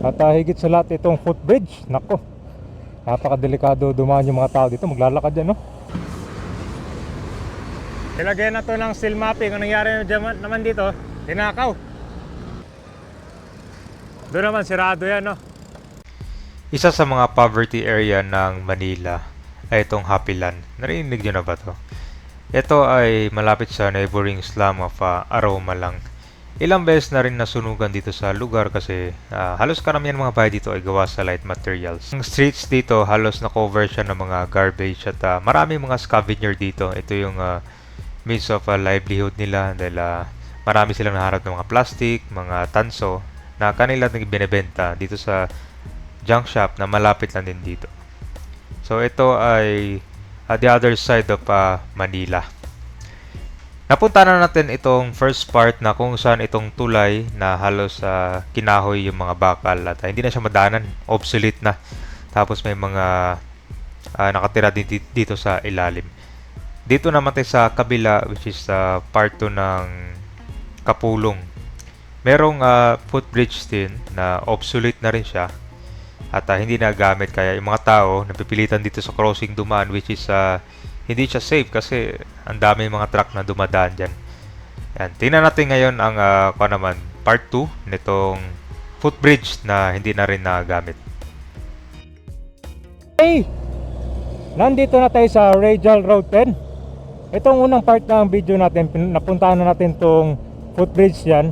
At ah, higit sa lahat itong footbridge. Nako. Napakadelikado dumaan yung mga tao dito. Maglalakad yan, no? Nilagyan na to ng steel mapping. Anong nangyari dyan naman dito? Tinakaw. Doon naman, sirado yan, no? Isa sa mga poverty area ng Manila ay itong Happyland. Narinig nyo na ba to? Ito ay malapit sa neighboring slum of uh, Aroma lang. Ilang beses na rin nasunugan dito sa lugar kasi ah, halos karamihan mga bahay dito ay gawa sa light materials. Ang streets dito halos na cover siya ng mga garbage at ah, maraming mga scavenger dito. Ito yung ah, means of ah, livelihood nila dahil ah, marami silang naharap ng mga plastic, mga tanso na kanila nang binebenta dito sa junk shop na malapit lang din dito. So ito ay uh, the other side of uh, Manila. Napunta na natin itong first part na kung saan itong tulay na halos uh, kinahoy yung mga bakal at uh, hindi na siya madanan, obsolete na. Tapos may mga uh, nakatira din di- dito sa ilalim. Dito naman tayo sa kabila which is uh, part 2 ng Kapulong. Merong uh, footbridge din na obsolete na rin siya at ah, hindi na gamit kaya yung mga tao napipilitan dito sa crossing dumaan which is ah, hindi siya safe kasi ang dami mga truck na dumadaan dyan. Yan. Tingnan natin ngayon ang uh, naman, part 2 nitong footbridge na hindi na rin nagamit. Hey! Nandito na tayo sa Radial Road 10. Itong unang part ng video natin, napuntahan na natin tong footbridge yan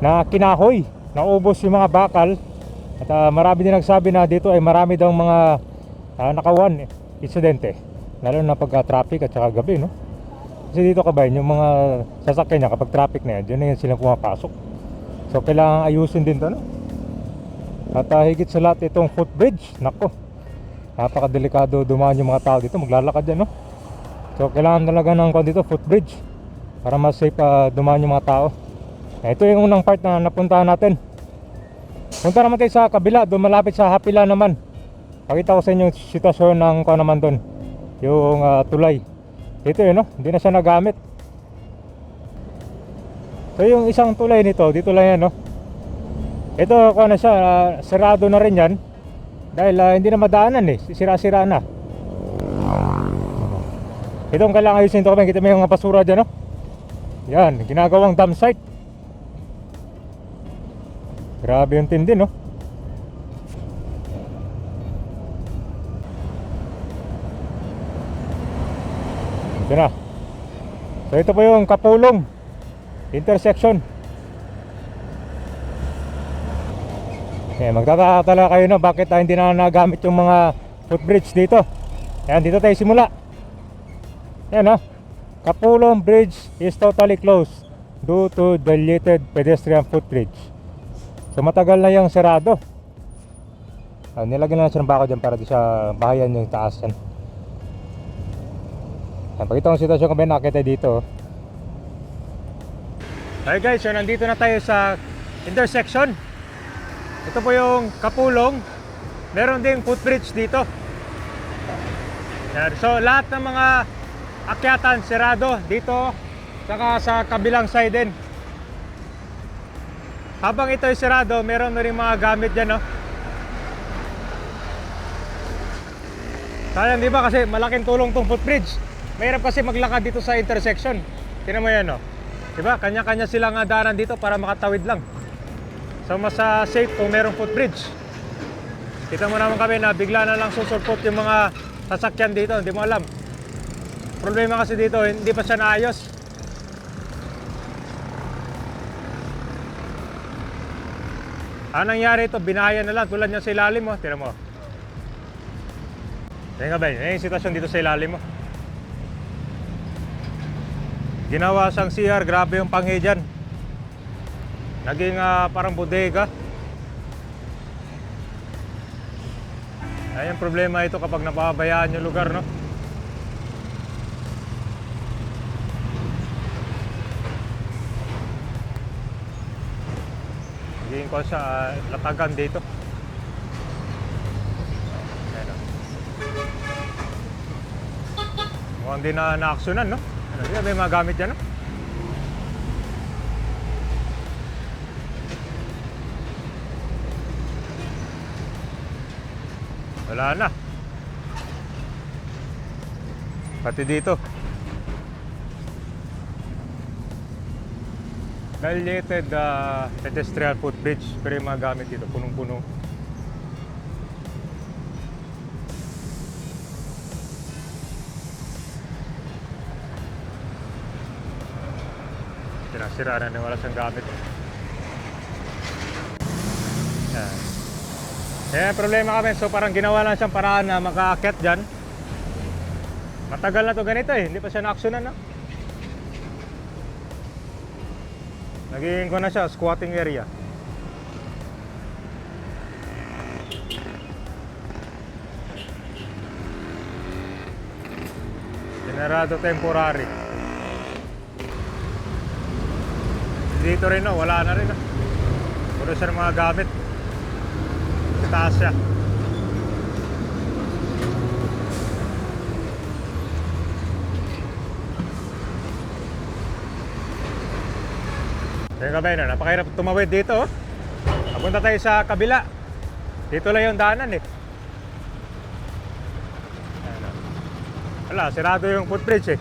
na kinahoy. Naubos yung mga bakal. At ah, marami din nagsabi na dito ay marami daw mga uh, nakawan insidente. Lalo na pagka traffic at saka gabi, no? Kasi dito kabayan, yung mga sasakyan niya kapag traffic na yan, dyan na yan sila pumapasok. So kailangan ayusin din to, no? At ah, higit sa lahat itong footbridge, nako. Napakadelikado dumaan yung mga tao dito, maglalakad yan, no? So kailangan talaga ng kon dito, footbridge para mas safe ah, dumaan yung mga tao. Eh, ito yung unang part na napuntahan natin. Punta naman tayo sa kabila, doon malapit sa Hapila naman. Pakita ko sa inyo yung sitwasyon ng ko naman doon. Yung ah, tulay. Dito yun, no? Hindi na siya nagamit. So yung isang tulay nito, dito lang yan, no? Ito, kung ano siya, ah, sarado na rin yan. Dahil ah, hindi na madaanan eh, sira-sira na. Ito ang kailangan ayusin ito. Kita mo yung mga basura dyan, no? Yan, ginagawang dam site. Grabe yung tindi, no? Ito na. So ito po yung Kapulong intersection. Magtataka talaga kayo na bakit ah, hindi na nagamit yung mga footbridge dito. Ayan, dito tayo simula. Ayan ha. Kapulong Bridge is totally closed due to deleted pedestrian footbridge. So matagal na yung sarado. Ah, nilagyan na siya ng bako dyan para di siya bahayan yung taas yan. Pakita ang sitwasyon may nakita dito. Hi guys, so nandito na tayo sa intersection. Ito po yung Kapulong. Meron ding footbridge dito. So lahat ng mga akyatan sirado dito saka sa kabilang side din. Habang ito ay sirado, meron na rin mga gamit dyan, no? Sayang, di ba? Kasi malaking tulong tong footbridge. Mahirap kasi maglakad dito sa intersection. Tingnan mo yan, no? Di ba? Kanya-kanya silang daanan dito para makatawid lang. So, mas ah, safe kung merong footbridge. Kita mo naman kami na bigla na lang susulpot yung mga sasakyan dito. Hindi mo alam. Problema kasi dito, hindi pa siya naayos. Ano nangyari ito? Binaya na lang tulad niya sa ilalim mo. Tira mo. Yan nga ba? Yan yung sitwasyon dito sa ilalim mo. Ginawa siyang CR. Grabe yung panghi dyan. Naging ah, parang bodega. Ayan problema ito kapag napabayaan yung lugar, no? Naging ko siya ah, latagan dito. Mukhang di na na-actionan, no? Ano ba mga gamit dyan? Wala na. Pati dito. Dilated uh, pedestrian footbridge. Pero yung mga gamit dito, punong-puno. Sira-sira na na wala siyang gamit. Yan. Eh, problema kami. So, parang ginawa lang siyang paraan na makaakyat dyan. Matagal na to ganito eh. Hindi pa siya na-actionan, no? Naging ko na siya, squatting area. Generado temporary. Dito rin, no? Wala na rin, no? Puro siya mga gamit. Taas siya. Yung kabay na, napakahirap tumawid dito. oh. Papunta tayo sa kabila. Dito lang yung daanan eh. Wala, sirado yung footbridge eh.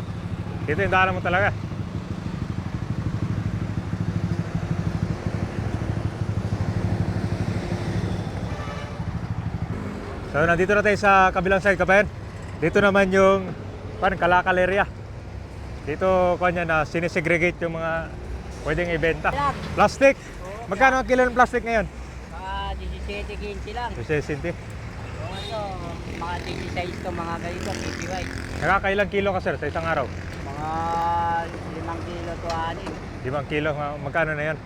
Dito yung daanan mo talaga. So nandito na tayo sa kabilang side kabayan. Dito naman yung pan kalakal area. Dito kanya na sinisegregate yung mga pwedeng ibenta. Plastic. Magkano ang kilo ng plastic ngayon? Mga 17-15 lang. 260. Yung ano, mga 16 to mga ganito, PPY. Nakakailang kilo ka sir sa isang araw? Mga 5 kilo to 6. 5 kilo. Ma- Magkano na yan?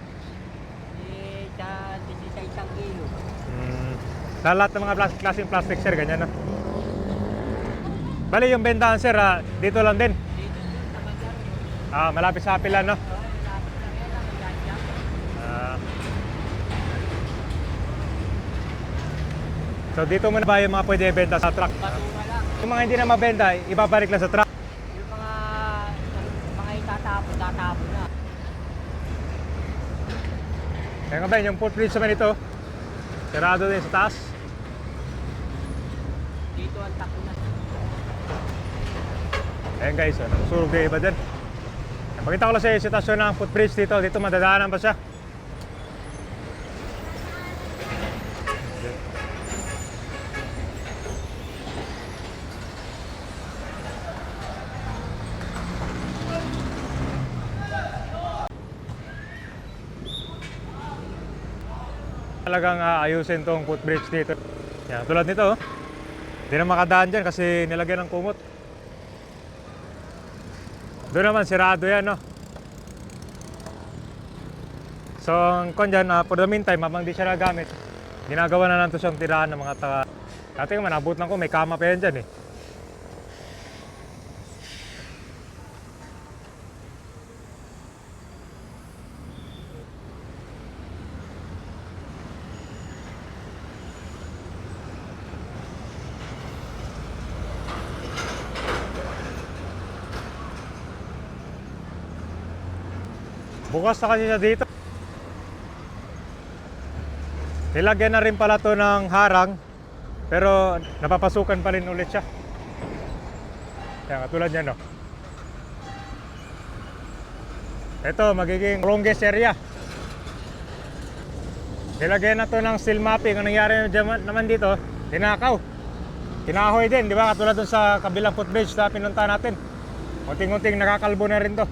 Eh, sa 16 ang kilo. Hmm. Sa lahat ng mga plas- klaseng plastic sir, ganyan na. Bali yung bentahan sir, ah, dito lang din. Ah, malapit sa Apilan, no? Ah. so dito mo na ba yung mga pwede ibenta sa truck? Lang. Yung mga hindi na mabenta, ibabalik lang sa truck. Yung mga, mga itatapon, tatapon na. Kaya nga ba, yung footbridge naman ito, sarado din sa taas. Dito ang tako na. Ayan guys, oh, nagsurog na iba din. Pakita ko lang sa iyo sitwasyon ng footbridge dito. Dito madadaanan pa siya. Talagang ah, ayusin tong footbridge dito. Yan, tulad nito, oh. Hindi na makadaan dyan kasi nilagyan ng kumot. Doon naman, sirado yan, no? So, ang kon dyan, ah, for the meantime, habang di siya nagamit, ginagawa na lang to siyang tirahan ng mga taga... Dati nga, manabot lang ko, may kama pa yan dyan, eh. Bukas na kasi siya dito. Nilagyan na rin pala to ng harang, pero napapasukan pa rin ulit siya. Kaya katulad niya, no? Ito, magiging longest area. Nilagyan na to ng steel mapping. Ang nangyari naman- dito, tinakaw. Kinahoy din, di ba? Katulad dun sa kabilang footbridge na pinunta natin. Unting-unting nakakalbo na rin to.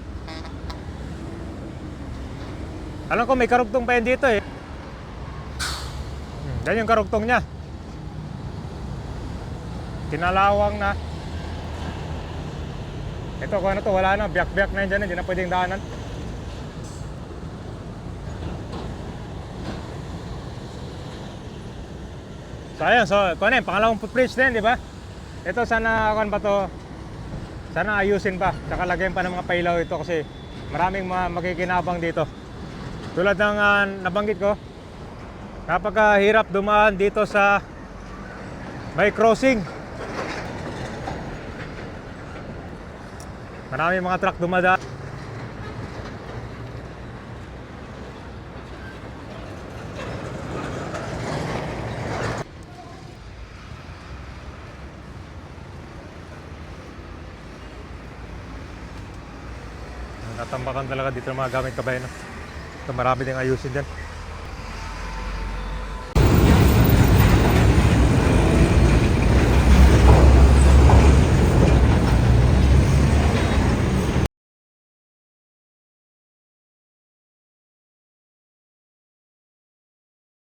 Alam ko may karugtong pa yan dito eh. Hmm, Yan yung karugtong niya. Kinalawang na. Ito kung ano to, wala na. Biyak-biyak na yan dyan. Hindi na pwedeng daanan. So ayun, so kung ano yun, pangalawang footbridge din, di ba? Ito sana, kung ba to, sana ayusin pa. Tsaka lagyan pa ng mga pailaw ito kasi maraming mga makikinabang dito tulad ng uh, nabanggit ko napakahirap dumaan dito sa may crossing marami mga truck dumadaan Natambakan talaga dito ng mga gamit kabayan. No? Marami ding ayusin dyan.